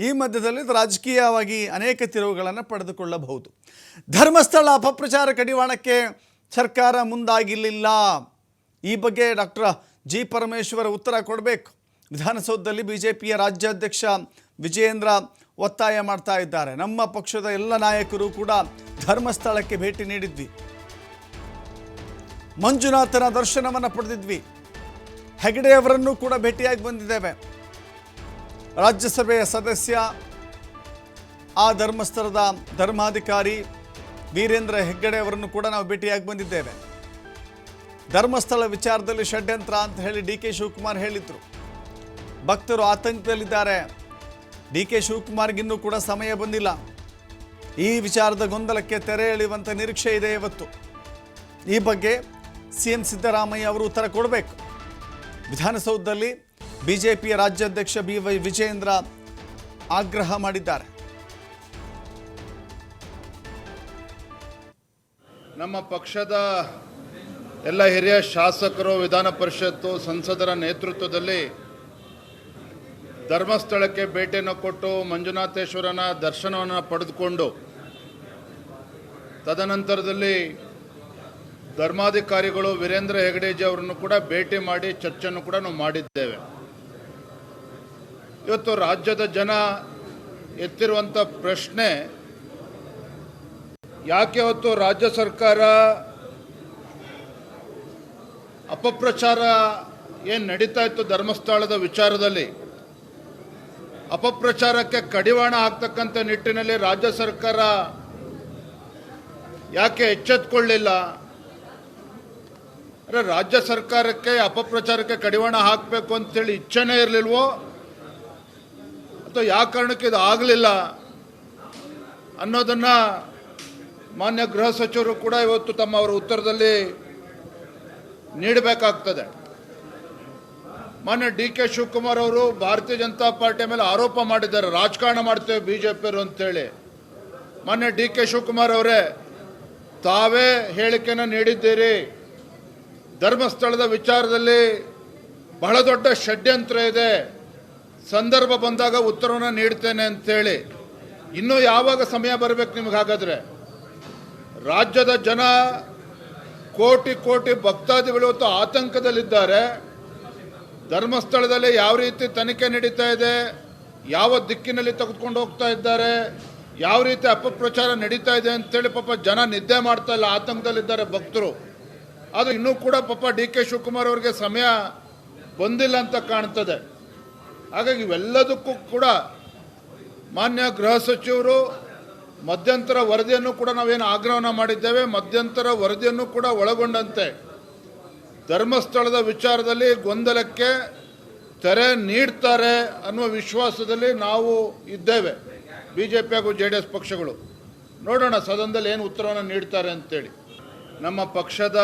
ಈ ಮಧ್ಯದಲ್ಲಿ ರಾಜಕೀಯವಾಗಿ ಅನೇಕ ತಿರುವುಗಳನ್ನು ಪಡೆದುಕೊಳ್ಳಬಹುದು. ಧರ್ಮಸ್ಥಳ ಅಪಪ್ರಚಾರ ಕಡಿವಾಣಕ್ಕೆ ಸರ್ಕಾರ ಮುಂದಾಗಿರಲಿಲ್ಲ. ಈ ಬಗ್ಗೆ ಡಾಕ್ಟರ್ ಜಿ ಪರಮೇಶ್ವರ ಉತ್ತರ ಕೊಡಬೇಕು. ವಿಧಾನಸೌಧದಲ್ಲಿ ಬಿ ಜೆ ಪಿಯ ರಾಜ್ಯಾಧ್ಯಕ್ಷ ವಿಜಯೇಂದ್ರ ಒತ್ತಾಯ ಮಾಡ್ತಾ ಇದ್ದಾರೆ. ನಮ್ಮ ಪಕ್ಷದ ಎಲ್ಲ ನಾಯಕರು ಕೂಡ ಧರ್ಮಸ್ಥಳಕ್ಕೆ ಭೇಟಿ ನೀಡಿದ್ವಿ. ಮಂಜುನಾಥನ ದರ್ಶನವನ್ನು ಪಡೆದಿದ್ವಿ. ಹೆಗಡೆಯವರನ್ನು ಕೂಡ ಭೇಟಿಯಾಗಿ ಬಂದಿದ್ದೇವೆ. ರಾಜ್ಯಸಭೆಯ ಸದಸ್ಯ ಆ ಧರ್ಮಸ್ಥಳದ ಧರ್ಮಾಧಿಕಾರಿ ವೀರೇಂದ್ರ ಹೆಗ್ಗಡೆ ಅವರನ್ನು ಕೂಡ ನಾವು ಭೇಟಿಯಾಗಿ ಬಂದಿದ್ದೇವೆ. ಧರ್ಮಸ್ಥಳ ವಿಚಾರದಲ್ಲಿ ಷಡ್ಯಂತ್ರ ಅಂತ ಹೇಳಿ ಡಿ ಕೆ ಶಿವಕುಮಾರ್ ಹೇಳಿದ್ರು. ಭಕ್ತರು ಆತಂಕದಲ್ಲಿದ್ದಾರೆ. ಡಿ ಕೆ ಶಿವಕುಮಾರ್ಗಿನ್ನೂ ಕೂಡ ಸಮಯ ಬಂದಿಲ್ಲ. ಈ ವಿಚಾರದ ಗೊಂದಲಕ್ಕೆ ತೆರೆ ಎಳೆಯುವಂಥ ನಿರೀಕ್ಷೆ ಇದೆ ಇವತ್ತು. ಈ ಬಗ್ಗೆ ಸಿ ಎಂ ಸಿದ್ದರಾಮಯ್ಯ ಅವರು ಉತ್ತರ ಕೊಡಬೇಕು. ವಿಧಾನಸೌಧದಲ್ಲಿ ಬಿಜೆಪಿಯ ರಾಜ್ಯಾಧ್ಯಕ್ಷ ಬಿ ವೈ ವಿಜೇಂದ್ರ ಆಗ್ರಹ ಮಾಡಿದ್ದಾರೆ. ನಮ್ಮ ಪಕ್ಷದ ಎಲ್ಲ ಹಿರಿಯ ಶಾಸಕರು, ವಿಧಾನ ಪರಿಷತ್ತು, ಸಂಸದರ ನೇತೃತ್ವದಲ್ಲಿ ಧರ್ಮಸ್ಥಳಕ್ಕೆ ಭೇಟಿಯನ್ನು ಕೊಟ್ಟು ಮಂಜುನಾಥೇಶ್ವರನ ದರ್ಶನವನ್ನು ಪಡೆದುಕೊಂಡು ತದನಂತರದಲ್ಲಿ ಧರ್ಮಾಧಿಕಾರಿಗಳು ವೀರೇಂದ್ರ ಹೆಗಡೆಜಿ ಅವರನ್ನು ಕೂಡ ಭೇಟಿ ಮಾಡಿ ಚರ್ಚೆಯನ್ನು ಕೂಡ ನಾವು ಮಾಡಿದ್ದೇವೆ. ಇವತ್ತು ರಾಜ್ಯದ ಜನ ಎತ್ತಿರುವಂಥ ಪ್ರಶ್ನೆ, ಯಾಕೆ ಇವತ್ತು ರಾಜ್ಯ ಸರ್ಕಾರ ಅಪಪ್ರಚಾರ ಏನು ನಡೀತಾ ಇತ್ತು ಧರ್ಮಸ್ಥಳದ ವಿಚಾರದಲ್ಲಿ? ಅಪಪ್ರಚಾರಕ್ಕೆ ಕಡಿವಾಣ ಹಾಕ್ತಕ್ಕಂಥ ನಿಟ್ಟಿನಲ್ಲಿ ರಾಜ್ಯ ಸರ್ಕಾರ ಯಾಕೆ ಎಚ್ಚೆತ್ಕೊಳ್ಳಿಲ್ಲ? ಅಂದರೆ ರಾಜ್ಯ ಸರ್ಕಾರಕ್ಕೆ ಅಪಪ್ರಚಾರಕ್ಕೆ ಕಡಿವಾಣ ಹಾಕಬೇಕು ಅಂತೇಳಿ ಇಚ್ಛೆನೇ ಇರಲಿಲ್ವೋ? ಅಥವಾ ಯಾವ ಕಾರಣಕ್ಕೆ ಇದು ಆಗಲಿಲ್ಲ ಅನ್ನೋದನ್ನು ಮಾನ್ಯ ಗೃಹ ಸಚಿವರು ಕೂಡ ಇವತ್ತು ತಮ್ಮ ಅವರ ಉತ್ತರದಲ್ಲಿ ನೀಡಬೇಕಾಗ್ತದೆ. ಮಾನ್ಯ ಡಿ ಕೆ ಶಿವಕುಮಾರ್ ಅವರು ಭಾರತೀಯ ಜನತಾ ಪಾರ್ಟಿಯ ಮೇಲೆ ಆರೋಪ ಮಾಡಿದ್ದಾರೆ. ರಾಜಕಾರಣ ಮಾಡ್ತೇವೆ ಬಿ ಜೆ ಪಿಯರು ಅಂತೇಳಿ. ಮಾನ್ಯ ಡಿ ಕೆ ಶಿವಕುಮಾರ್ ಅವರೇ, ತಾವೇ ಹೇಳಿಕೆನ ನೀಡಿದ್ದೀರಿ. ಧರ್ಮಸ್ಥಳದ ವಿಚಾರದಲ್ಲಿ ಬಹಳ ದೊಡ್ಡ ಷಡ್ಯಂತ್ರ ಇದೆ. ಸಂದರ್ಭ ಬಂದಾಗ ಉತ್ತರವನ್ನು ನೀಡ್ತೇನೆ ಅಂತೇಳಿ ಇನ್ನೂ ಯಾವಾಗ ಸಮಯ ಬರಬೇಕು ನಿಮ್ಗೆ ಹಾಗಾದರೆ? ರಾಜ್ಯದ ಜನ ಕೋಟಿ ಕೋಟಿ ಭಕ್ತಾದಿಗಳು ಇವತ್ತು ಆತಂಕದಲ್ಲಿದ್ದಾರೆ. ಧರ್ಮಸ್ಥಳದಲ್ಲಿ ಯಾವ ರೀತಿ ತನಿಖೆ ನಡೀತಾ ಇದೆ, ಯಾವ ದಿಕ್ಕಿನಲ್ಲಿ ತೆಗೆದುಕೊಂಡು ಹೋಗ್ತಾ ಇದ್ದಾರೆ, ಯಾವ ರೀತಿ ಅಪಪ್ರಚಾರ ನಡೀತಾ ಇದೆ ಅಂತೇಳಿ ಪಾಪ ಜನ ನಿದ್ದೆ ಮಾಡ್ತಾ ಇಲ್ಲ, ಆತಂಕದಲ್ಲಿದ್ದಾರೆ ಭಕ್ತರು. ಆದರೆ ಇನ್ನೂ ಕೂಡ ಪಾಪ ಡಿ ಕೆ ಶಿವಕುಮಾರ್ ಅವರಿಗೆ ಸಮಯ ಬಂದಿಲ್ಲ ಅಂತ ಕಾಣ್ತದೆ. ಹಾಗಾಗಿ ಇವೆಲ್ಲದಕ್ಕೂ ಕೂಡ ಮಾನ್ಯ ಗೃಹ ಸಚಿವರು ಮಧ್ಯಂತರ ವರದಿಯನ್ನು ಕೂಡ ನಾವೇನು ಆಗ್ರಹವನ್ನು ಮಾಡಿದ್ದೇವೆ. ಮಧ್ಯಂತರ ವರದಿಯನ್ನು ಕೂಡ ಒಳಗೊಂಡಂತೆ ಧರ್ಮಸ್ಥಳದ ವಿಚಾರದಲ್ಲಿ ಗೊಂದಲಕ್ಕೆ ತೆರೆ ನೀಡ್ತಾರೆ ಅನ್ನುವ ವಿಶ್ವಾಸದಲ್ಲಿ ನಾವು ಇದ್ದೇವೆ. ಬಿ ಜೆ ಪಿ ಹಾಗೂ ಜೆ ಡಿ ಎಸ್ ಪಕ್ಷಗಳು. ನೋಡೋಣ ಸದನದಲ್ಲಿ ಏನು ಉತ್ತರವನ್ನು ನೀಡ್ತಾರೆ ಅಂತೇಳಿ. ನಮ್ಮ ಪಕ್ಷದ